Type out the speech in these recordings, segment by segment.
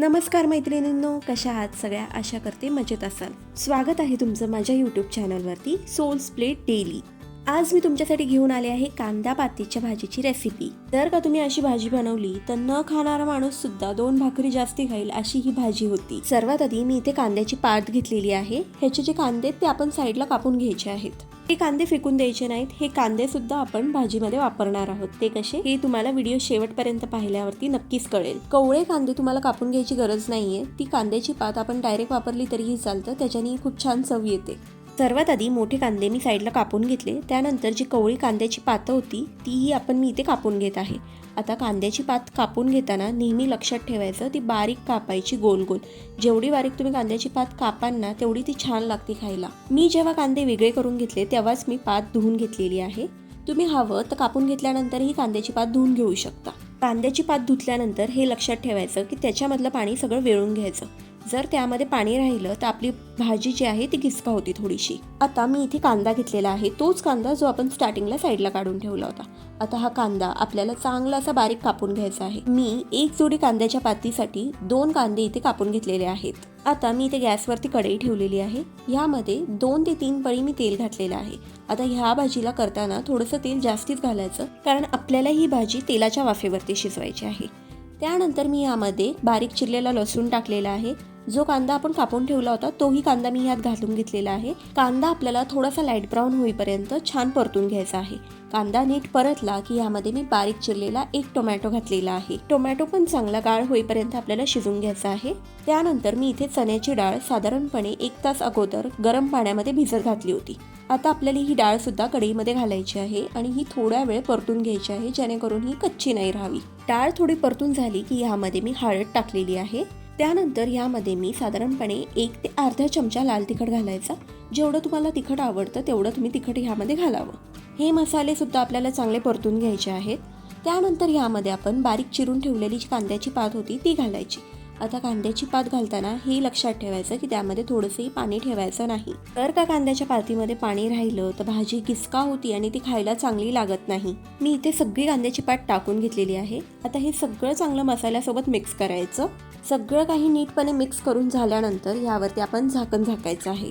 नमस्कार मैत्रिणींनो कशा आहात सगळ्या? आशा करते मजेत असाल. स्वागत आहे तुमचं माझ्या यूट्यूब चॅनलवरती सोल्स प्लेट डेली आज मी तुमच्यासाठी घेऊन आले आहे कांदा पातीच्या भाजीची रेसिपी जर का तुम्ही अशी भाजी बनवली तर न खाणारा माणूस सुद्धा दोन भाकरी जास्ती खाईल अशी ही भाजी होती. सर्वात आधी मी इथे कांद्याची पात घेतलेली आहे. ह्याचे जे कांदे आहेत ते आपण साईडला कापून घ्यायचे आहेत. हे कांदे फेकून द्यायचे नाहीत हे कांदे सुद्धा आपण भाजीमध्ये वापरणार आहोत. ते कसे? हे तुम्हाला व्हिडिओ शेवटपर्यंत पाहिल्यावरती नक्कीच कळेल. कवळे कांदे तुम्हाला कापून घ्यायची गरज नाहीये. ती कांद्याची पात आपण डायरेक्ट वापरली तरीही चालतं त्याच्याने खूप छान चव येते. सर्वात आधी मोठे कांदे मी साईडला कापून घेतले. त्यानंतर जी कवळी कांद्याची पातं होती तीही आपण मी इथे कापून घेत आहे. आता कांद्याची पात कापून घेताना नेहमी लक्षात ठेवायचं ती बारीक कापायची गोल गोल. जेवढी बारीक तुम्ही कांद्याची पात कापाल ना तेवढी ती छान लागते खायला. मी जेव्हा कांदे वेगळे करून घेतले तेव्हाच मी पात धुवून घेतलेली आहे. तुम्ही हवं तर कापून घेतल्यानंतर ही कांद्याची पात धुवून घेऊ शकता. कांद्याची पात धुतल्यानंतर हे लक्षात ठेवायचं की त्याच्यामधलं पाणी सगळं वेळून घ्यायचं. जर त्यामध्ये पाणी राहिलं तर आपली भाजी जी आहे ती घिसका होती थोडीशी. आता मी इथे कांदा घेतलेला आहे. तोच कांदा जो आपण स्टार्टिंगला साईडला काढून ठेवला होता. आता हा कांदा आपल्याला चांगला असा बारीक कापून घ्यायचा आहे. मी एक जोडी कांद्याच्या पातीसाठी दोन कांदे इथे कापून घेतलेले आहेत. आता मी इथे गॅसवरती कढई ठेवलेली आहे. यामध्ये दोन ते तीन पळी मी तेल घातलेलं आहे. आता ह्या भाजीला करताना थोडंसं तेल जास्तीच घालायचं कारण आपल्याला ही भाजी तेलाच्या वाफेवरती शिजवायची आहे. त्यानंतर मी यामध्ये बारीक चिरलेला लसूण टाकलेला आहे. जो कांदा आपण कापून ठेवला होता तोही कांदा मी यात घालून घेतलेला आहे. कांदा आपल्याला थोडासा लाइट ब्राऊन होईपर्यंत छान परतून घ्यायचा आहे. कांदा नीट परतला की यामध्ये मी बारीक चिरलेला एक टोमॅटो घातलेला आहे. टोमॅटो पण चांगला गाळ होईपर्यंत आपल्याला शिजून घ्यायचा आहे. त्यानंतर मी इथे चण्याची डाळ साधारणपणे एक तास अगोदर गरम पाण्यामध्ये भिजत घातली होती. आता आपल्याला ही डाळ सुद्धा कढईमध्ये घालायची आहे आणि ही थोड्या वेळ परतून घ्यायची आहे जेणेकरून ही कच्ची नाही राहावी. डाळ थोडी परतून झाली की यामध्ये मी हळद टाकलेली आहे. त्यानंतर यामध्ये मी साधारणपणे एक ते अर्धा चमचा लाल तिखट घालायचा. जेवढं तुम्हाला तिखट आवडतं तेवढं तुम्ही तिखट ह्यामध्ये घालावं. हे मसालेसुद्धा आपल्याला चांगले परतून घ्यायचे आहेत. त्यानंतर ह्यामध्ये आपण बारीक चिरून ठेवलेली जी कांद्याची पात होती ती घालायची. आता कांद्याची पात घालताना हे लक्षात ठेवायचं की त्यामध्ये थोडंसंही पाणी ठेवायचं नाही. तर का कांद्याच्या पातीमध्ये पाणी राहिलं तर भाजी गिसका होती आणि ती खायला चांगली लागत नाही. मी इथे सगळी कांद्याची पात टाकून घेतलेली आहे. आता हे सगळं चांगलं मसाल्यासोबत मिक्स करायचं. सगळं काही नीटपणे मिक्स करून झाल्यानंतर यावरती आपण झाकण झाकायचं आहे.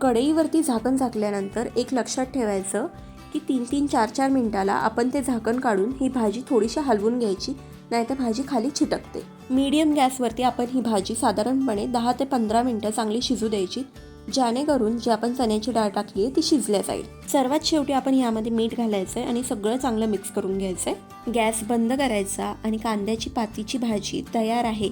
कढईवरती झाकण झाकल्यानंतर एक लक्षात ठेवायचं की तीन तीन चार चार मिनिटाला आपण ते झाकण काढून ही भाजी थोडीशी हलवून घ्यायची. नाहीतर भाजी खाली छिटकते मीडियम गॅसवरती आपण ही भाजी साधारणपणे दहा ते पंधरा मिनटं चांगली शिजू द्यायची जेणेकरून जी आपण चण्याची डाळ टाकली आहे ती शिजल्या जाईल. सर्वात शेवटी आपण यामध्ये मीठ घालायचं आहे आणि सगळं चांगलं मिक्स करून घ्यायचं आहे गॅस बंद करायचा आणि कांद्याची पातीची भाजी तयार आहे.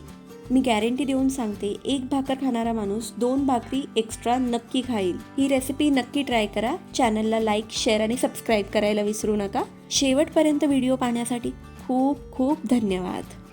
मी गॅरंटी देऊन सांगते एक भाकर खाणारा माणूस दोन भाकरी एक्स्ट्रा नक्की खाईल. ही रेसिपी नक्की ट्राय करा. चॅनलला लाईक शेअर आणि सबस्क्राईब करायला विसरू नका. शेवटपर्यंत व्हिडिओ पाहण्यासाठी खूप खूप धन्यवाद.